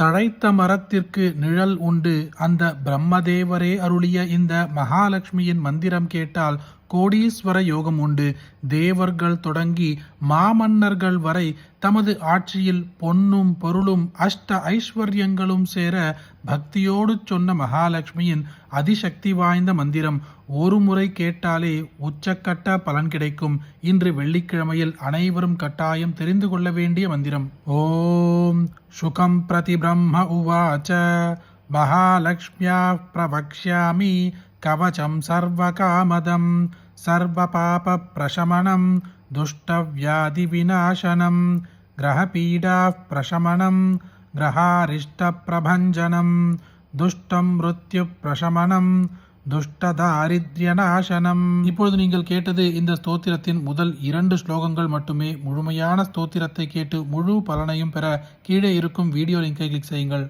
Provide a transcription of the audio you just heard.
தழைத்த மரத்திற்கு நிழல் உண்டு. அந்த பிரம்மதேவரே அருளிய இந்த மகாலட்சுமியின் மந்திரம் கேட்டால் கோடீஸ்வர யோகம் உண்டு. தேவர்கள் தொடங்கி மாமன்னர்கள் வரை தமது ஆட்சியில் பொன்னும் பொருளும் அஷ்ட ஐஸ்வர்யங்களும் சேர பக்தியோடு சொன்ன மகாலட்சுமியின் அதிசக்தி வாய்ந்த மந்திரம் ஒரு முறை கேட்டாலே உச்சக்கட்ட பலன் கிடைக்கும். இன்று வெள்ளிக்கிழமையில் அனைவரும் கட்டாயம் தெரிந்து கொள்ள வேண்டிய மந்திரம். ஓம் शुकं प्रति ब्रह्म उवाच। महालक्ष्म्याः प्रवक्ष्यामि कवचं सर्वकामदं, सर्वपापप्रशमनं, दुष्टव्याधिविनाशनं, ग्रहपीडाः प्रशमनं, ग्रहारिष्टप्रभञ्जनं, दुष्टं मृत्युप्रशमनं துஷ்டதாரித்யநாசனம். இப்பொழுது நீங்கள் கேட்டது இந்த ஸ்தோத்திரத்தின் முதல் இரண்டு ஸ்லோகங்கள் மட்டுமே. முழுமையான ஸ்தோத்திரத்தை கேட்டு முழு பலனையும் பெற கீழே இருக்கும் வீடியோ லிங்கை கிளிக் செய்யுங்கள்.